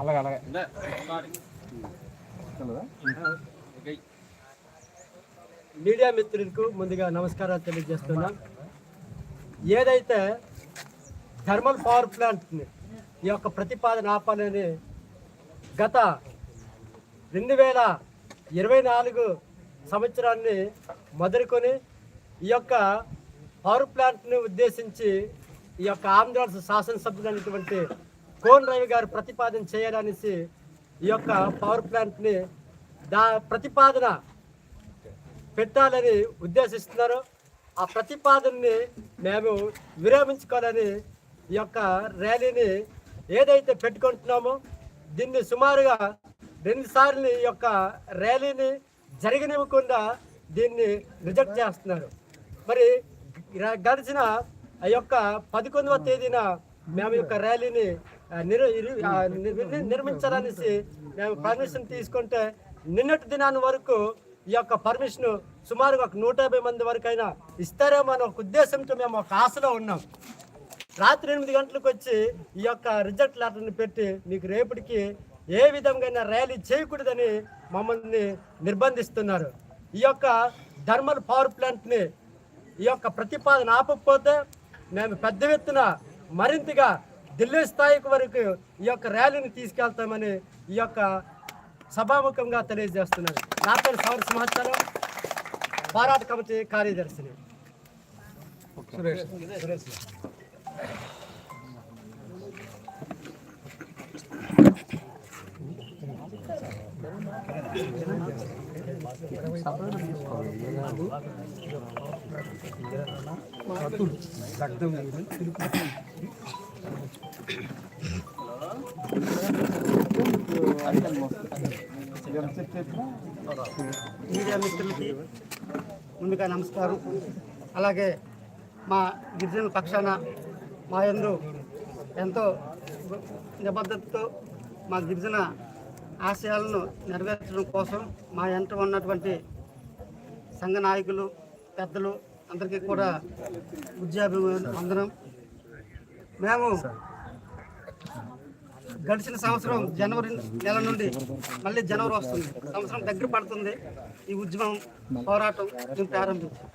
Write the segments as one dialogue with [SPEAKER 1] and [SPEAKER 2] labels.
[SPEAKER 1] అలాగే అలాగే
[SPEAKER 2] మీడియా మిత్రులకు ముందుగా నమస్కారాలు తెలియజేస్తున్నాం. ఏదైతే థర్మల్ పవర్ ప్లాంట్ని ఈ యొక్క ప్రతిపాదన ఆపాలని గత రెండు వేల ఇరవై నాలుగు సంవత్సరాన్ని మొదలుకొని ఈ యొక్క పవర్ ప్లాంట్ని ఉద్దేశించి ఈ యొక్క ఆంధ్ర శాసనసభ్యులు అనేటువంటి కోన్ రవి గారు ప్రతిపాదన చేయాలనేసి ఈ యొక్క పవర్ ప్లాంట్ని దా ప్రతిపాదన పెట్టాలని ఉద్దేశిస్తున్నారు. ఆ ప్రతిపాదనని మేము విరమించుకోవాలని ఈ యొక్క ర్యాలీని ఏదైతే పెట్టుకుంటున్నామో దీన్ని సుమారుగా రెండు సార్లు ఈ యొక్క ర్యాలీని జరగనివ్వకుండా దీన్ని రిజెక్ట్ చేస్తున్నారు. మరి గడిచిన ఆ యొక్క పదకొండవ తేదీన మేము యొక్క ర్యాలీని నిర్మించాలనేసి మేము పర్మిషన్ తీసుకుంటే నిన్నటి దినాన్ని వరకు ఈ యొక్క పర్మిషన్ సుమారుగా ఒక నూట యాభై మంది వరకు అయినా ఇస్తారేమో అనే ఒక ఉద్దేశంతో మేము ఒక ఆశలో ఉన్నాం. రాత్రి ఎనిమిది గంటలకు వచ్చి ఈ యొక్క రిజల్ట్ లెటర్ని పెట్టి మీకు రేపటికి ఏ విధంగా ర్యాలీ చేయకూడదని మమ్మల్ని నిర్బంధిస్తున్నారు. ఈ యొక్క థర్మల్ పవర్ ప్లాంట్ని ఈ యొక్క ప్రతిపాదన ఆపకపోతే మేము పెద్ద ఎత్తున మరింతగా ఢిల్లీ స్థాయికి వరకు ఈ యొక్క ర్యాలీని తీసుకెళ్తామని ఈ యొక్క సభాముఖంగా తెలియజేస్తున్నారు. నా పేరు సౌర సింహాచలం పోరాట కమిటీ కార్యదర్శిని. సురేష్. మీడియా మిత్రులకి ముందుగా నమస్కారం. అలాగే మా గిరిజన పక్షాన మా ఎందు ఎంతో నిబద్ధతతో మా గిరిజన ఆశయాలను నెరవేర్చడం కోసం మా ఎంట ఉన్నటువంటి సంఘ నాయకులు పెద్దలు అందరికీ కూడా విద్యాభివందనం. మేము గడిచిన సంవత్సరం జనవరి నెల నుండి మళ్ళీ జనవరి వస్తుంది. సంవత్సరం దగ్గర పడుతుంది. ఈ ఉద్యమం పోరాటం మేము ప్రారంభించాం.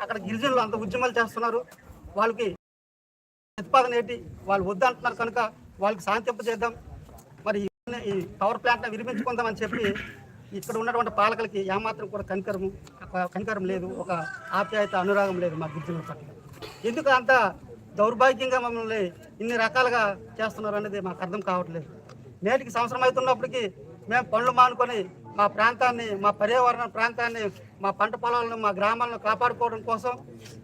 [SPEAKER 2] అక్కడ గిరిజనులు అంత ఉద్యమాలు చేస్తున్నారు. వాళ్ళకి ప్రతిపాదన ఏంటి? వాళ్ళు వద్దంటున్నారు కనుక వాళ్ళకి శాంతింపజేద్దాం. మరి ఈ- పవర్ ప్లాంట్ని విరిపించుకుందామని చెప్పి ఇక్కడ ఉన్నటువంటి పాలకులకి ఏమాత్రం కూడా కనికరం కనికరం లేదు. ఒక ఆప్యాయత అనురాగం లేదు మా గిరిజనుల పట్ల. ఎందుకు అంత దౌర్భాగ్యంగా మమ్మల్ని ఇన్ని రకాలుగా చేస్తున్నారు అనేది మాకు అర్థం కావట్లేదు. నేటికి సంవత్సరం అవుతున్నప్పటికీ మేము పనులు మానుకొని మా ప్రాంతాన్ని మా పర్యావరణ ప్రాంతాన్ని మా పంట పొలాలను మా గ్రామాలను కాపాడుకోవడం కోసం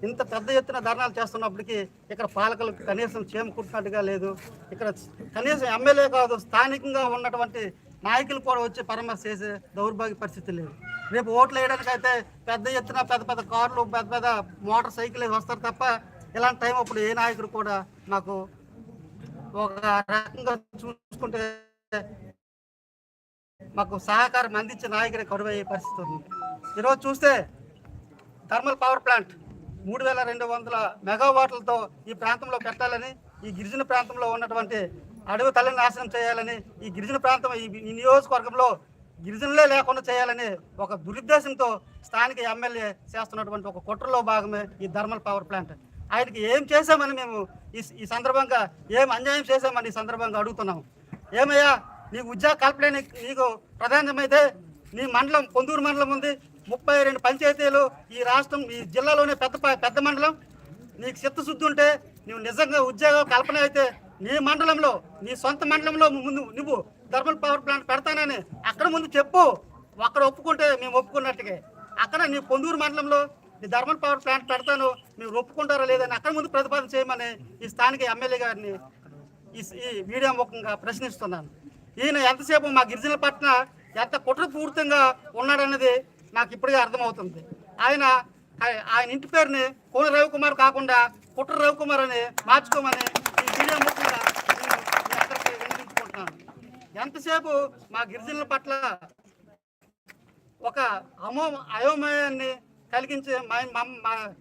[SPEAKER 2] ఇంత పెద్ద ఎత్తున ధర్నాలు చేస్తున్నప్పటికీ ఇక్కడ పాలకులకు కనీసం చేమకుంటున్నట్టుగా లేదు. ఇక్కడ కనీసం ఎమ్మెల్యే కాదు స్థానికంగా ఉన్నటువంటి నాయకులు కూడా వచ్చి పరామర్శ చేసే దౌర్భాగ్య పరిస్థితి లేదు. రేపు ఓట్లు వేయడానికి అయితే పెద్ద ఎత్తున పెద్ద పెద్ద కార్లు పెద్ద పెద్ద మోటార్ సైకిల్ వస్తారు తప్ప ఇలాంటి టైం అప్పుడు ఏ నాయకుడు కూడా నాకు ఒక రకంగా చూసుకుంటే మాకు సహకారం అందించే నాయకుడే కరువయ్యే పరిస్థితి ఉంది. ఈరోజు చూస్తే థర్మల్ పవర్ ప్లాంట్ మూడు వేల రెండు వందల మెగావాట్లతో ఈ ప్రాంతంలో పెట్టాలని ఈ గిరిజన ప్రాంతంలో ఉన్నటువంటి అడవి తల్లిని నాశనం చేయాలని ఈ గిరిజన ప్రాంతం ఈ నియోజకవర్గంలో గిరిజనులే లేకుండా చేయాలని ఒక దురుద్దేశంతో స్థానిక ఎమ్మెల్యే చేస్తున్నటువంటి ఒక కుట్రలో భాగమే ఈ థర్మల్ పవర్ ప్లాంట్. ఆయనకి ఏం చేశామని మేము ఈ ఈ సందర్భంగా ఏం అన్యాయం చేశామని ఈ సందర్భంగా అడుగుతున్నాము. ఏమయ్యా నీ ఉద్యోగ కల్పలేని నీకు ప్రధానమైతే నీ మండలం పొందూరు మండలం ఉంది ముప్పై రెండు పంచాయతీలు ఈ రాష్ట్రం ఈ జిల్లాలోనే పెద్ద పెద్ద మండలం. నీకు చిత్తశుద్ధి ఉంటే నువ్వు నిజంగా ఉద్యోగ కల్పన అయితే నీ మండలంలో నీ సొంత మండలంలో ముందు నువ్వు థర్మల్ పవర్ ప్లాంట్ పెడతానని అక్కడ ముందు చెప్పు. అక్కడ ఒప్పుకుంటే మేము ఒప్పుకున్నట్టుగా. అక్కడ నీ పొందూరు మండలంలో నీ థర్మల్ పవర్ ప్లాంట్ పెడతాను మీరు ఒప్పుకుంటారా లేదని అక్కడ ముందు ప్రతిపాదన చేయమని ఈ స్థానిక ఎమ్మెల్యే గారిని ఈ ఈ మీడియా ముఖంగా ప్రశ్నిస్తున్నాను. ఈయన ఎంతసేపు మా గిరిజన పట్ల ఎంత కుట్రపూరితంగా ఉన్నాడన్నది నాకు ఇప్పటికే అర్థమవుతుంది. ఆయన ఆయన ఇంటి పేరుని కోన రవికుమార్ కాకుండా కుట్ర రవికుమార్ అని మార్చుకోమని ఈ మీడియా ముఖంగా నేను మీ అందరికీ వినిపించుకుంటున్నాను ఎంతసేపు మా గిరిజనుల పట్ల ఒక అమో అయోమయాన్ని కలిగించే మా మా-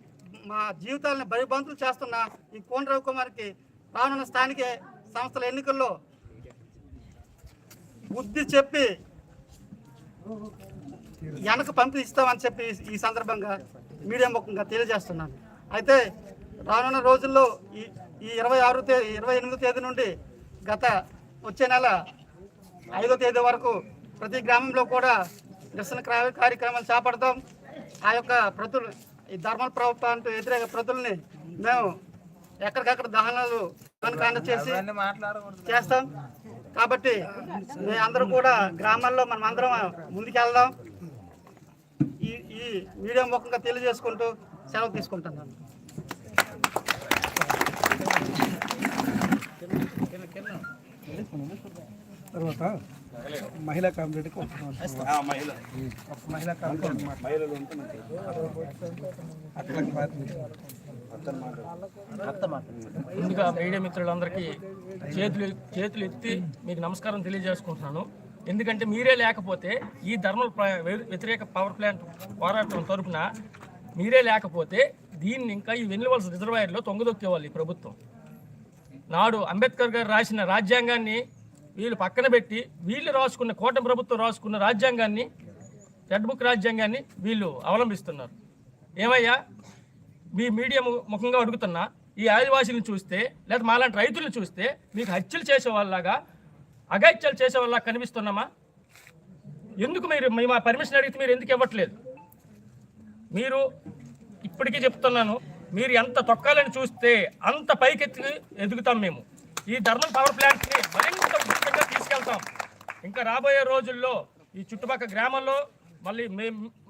[SPEAKER 2] మా
[SPEAKER 1] జీవితాలను భయబంతులు చేస్తున్న ఈ కోన రవికుమార్కి రానున్న స్థానిక సంస్థల ఎన్నికల్లో బుద్ధి చెప్పి వెనక పంపి ఇస్తామని చెప్పి ఈ సందర్భంగా మీడియా ముఖంగా తెలియజేస్తున్నాను. అయితే రానున్న రోజుల్లో ఈ ఈ ఇరవై ఆరు తేదీ ఇరవై ఎనిమిదో తేదీ నుండి గత వచ్చే నెల ఐదో తేదీ వరకు ప్రతి గ్రామంలో కూడా నిరసన క్రా- కార్యక్రమాలు చేపడతాం. ఆ యొక్క ప్రతులు ఈ ధర్మ ప్రభుత్వానికి వ్యతిరేక ప్రతుల్ని మేము ఎక్కడికక్కడ దహనాలు కాండ చేసి చేస్తాం. కాబట్టి మీ అందరూ కూడా గ్రామాల్లో మనం అందరం ముందుకెళ్దాం. ఈ ఈ మీడియా ముఖంగా తెలియజేసుకుంటూ సెలవు తీసుకుంటున్నాను.
[SPEAKER 3] తర్వాత మహిళా కాంపిటేటివ్కి వస్తున్నాం మహిళా. కాంపిటేటివ్
[SPEAKER 4] ముందుగా మీడియా మిత్రులందరికీ చేతులు చేతులు ఎత్తి మీకు నమస్కారం తెలియజేసుకుంటున్నాను. ఎందుకంటే మీరే లేకపోతే ఈ ధర్మల్ ప్ర- వ్యతిరేక పవర్ ప్లాంట్ పోరాటం తరపున మీరే లేకపోతే దీన్ని ఇంకా ఈ వెన్నువలస రిజర్వాయర్లో తొంగదొక్కేవాళ్ళు ఈ ప్రభుత్వం. నాడు అంబేద్కర్ గారు రాసిన రాజ్యాంగాన్ని వీళ్ళు పక్కన పెట్టి వీళ్ళు రాసుకున్న కోట ప్రభుత్వం రాసుకున్న రాజ్యాంగాన్ని రెడ్ బుక్ రాజ్యాంగాన్ని వీళ్ళు అవలంబిస్తున్నారు. ఏమయ్యా? మీ మీడియా ముఖంగా అడుగుతున్నా ఈ ఆదివాసీలను చూస్తే లేదా మాలాంటి రైతులను చూస్తే మీకు హత్యలు చేసేవాళ్ళలాగా వాళ్ళలాగా అఘాయిత్యాలు కనిపిస్తున్నామా? ఎందుకు మీరు మేము ఆ పర్మిషన్ అడిగితే మీరు ఎందుకు ఇవ్వట్లేదు? మీరు ఇప్పటికీ చెప్తున్నాను మీరు ఎంత తొక్కాలని చూస్తే అంత పైకెత్తి ఎదుగుతాం మేము. ఈ ధర్మల్ పవర్ ప్లాంట్ని మరింత ఉధృతంగా తీసుకెళ్తాం. ఇంకా రాబోయే రోజుల్లో ఈ చుట్టుపక్కల గ్రామాల్లో మళ్ళీ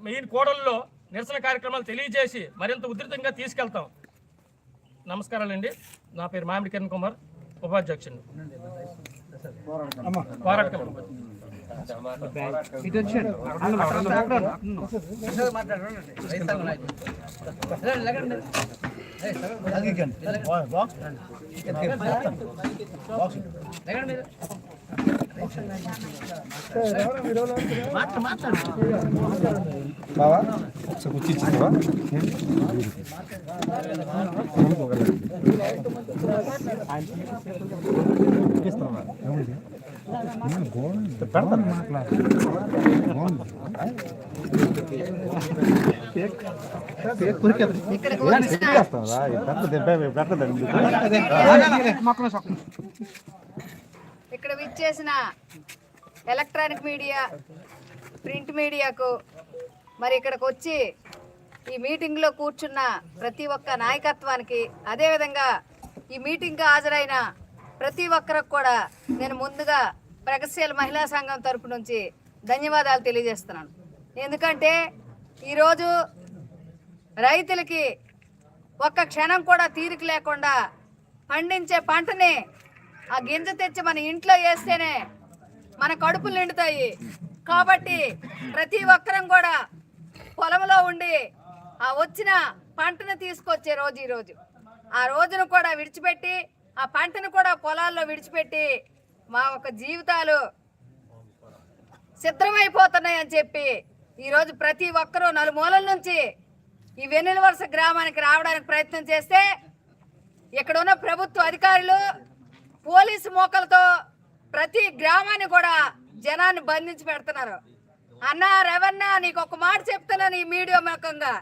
[SPEAKER 4] మెయిన్ కోడల్లో నిరసన కార్యక్రమాలు తెలియజేసి మరింత ఉధృతంగా తీసుకెళ్తాం. నమస్కారాలండి. నా పేరు మామిడి కిరణ్ కుమార్ ఉపాధ్యక్షుడు పోరాట.
[SPEAKER 3] బావా ఒకసారి వచ్చి ఇచ్చిందావా పెడతాను మాట్లాడు
[SPEAKER 5] ఇక్కడ విచ్చేసిన ఎలక్ట్రానిక్ మీడియా ప్రింట్ మీడియాకు మరి ఇక్కడికి వచ్చి ఈ మీటింగ్లో కూర్చున్న ప్రతి ఒక్క నాయకత్వానికి అదేవిధంగా ఈ మీటింగ్కి హాజరైన ప్రతి ఒక్కరికి కూడా నేను ముందుగా ప్రగతిశీల మహిళా సంఘం తరపు నుంచి ధన్యవాదాలు తెలియజేస్తున్నాను. ఎందుకంటే ఈరోజు రైతులకి ఒక్క క్షణం కూడా తీరిక లేకుండా పండించే పంటని ఆ గింజ తెచ్చి మన ఇంట్లో వేస్తేనే మన కడుపులు నిండుతాయి. కాబట్టి ప్రతి ఒక్కరం కూడా పొలంలో ఉండి ఆ వచ్చిన పంటను తీసుకొచ్చే రోజు ఈరోజు. ఆ రోజును కూడా విడిచిపెట్టి ఆ పంటను కూడా పొలాల్లో విడిచిపెట్టి మా ఒక జీవితాలు సిద్ధమైపోతున్నాయి అని చెప్పి ఈరోజు ప్రతి ఒక్కరూ నలుమూలల నుంచి ఈ వెన్నెల వరుస గ్రామానికి రావడానికి ప్రయత్నం చేస్తే ఇక్కడ ఉన్న ప్రభుత్వ అధికారులు పోలీసు మోకలతో ప్రతి గ్రామాన్ని కూడా జనాన్ని బంధించి పెడుతున్నారు. అన్నా రవన్నా నీకు ఒక మాట చెప్తున్నాను ఈ మీడియా ముఖంగా.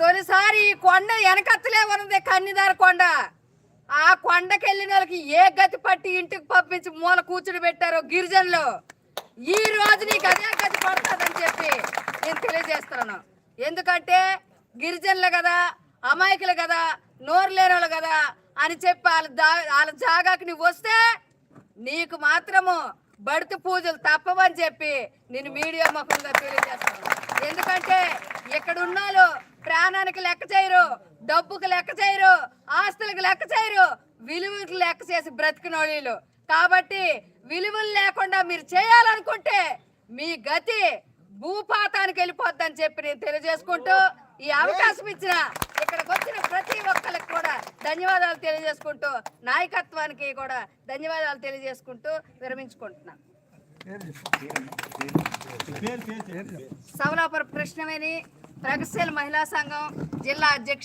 [SPEAKER 5] తొలిసారి ఈ కొండ వెనకత్తలే ఉన్నది కన్నిదార కొండ. ఆ కొండకెళ్ళిన వాళ్ళకి ఏ గతి పట్టి ఇంటికి పంపించి మూల కూర్చుని పెట్టారో గిరిజనులు? ఈ రోజు నీకు అదే గతి పడుతుందని చెప్పి నేను తెలియజేస్తున్నాను. ఎందుకంటే గిరిజనులు కదా అమాయకులు కదా నోరు లేనోళ్ళు కదా అని చెప్పి వాళ్ళ దా వాళ్ళ జాగాకి నువ్వు వస్తే నీకు మాత్రము బడిత పూజలు తప్పవని చెప్పి నేను మీడియా ముఖంగా తెలియజేస్తాను. ఎందుకంటే ఇక్కడ ఉన్నాళ్ళు ప్రాణానికి లెక్క చేయరు డబ్బుకు లెక్క చేయరు ఆస్తులకు లెక్క చేయరు విలువలకు లెక్క చేసి బ్రతికినోళ్ళు కాబట్టి విలువలు లేకుండా మీరు చేయాలనుకుంటే మీ గతి భూపాతానికి వెళ్ళిపోద్దని చెప్పి నేను తెలియజేసుకుంటూ ఈ అవకాశం ఇచ్చిన ఇక్కడికి వచ్చిన ప్రతి ఒక్కరికి కూడా ధన్యవాదాలు తెలియజేసుకుంటూ నాయకత్వానికి కూడా ధన్యవాదాలు తెలియజేసుకుంటూ విరమించుకుంటున్నాను సవలాపుర కృష్ణవేణి ప్రగతిశీల మహిళా సంఘం జిల్లా అధ్యక్ష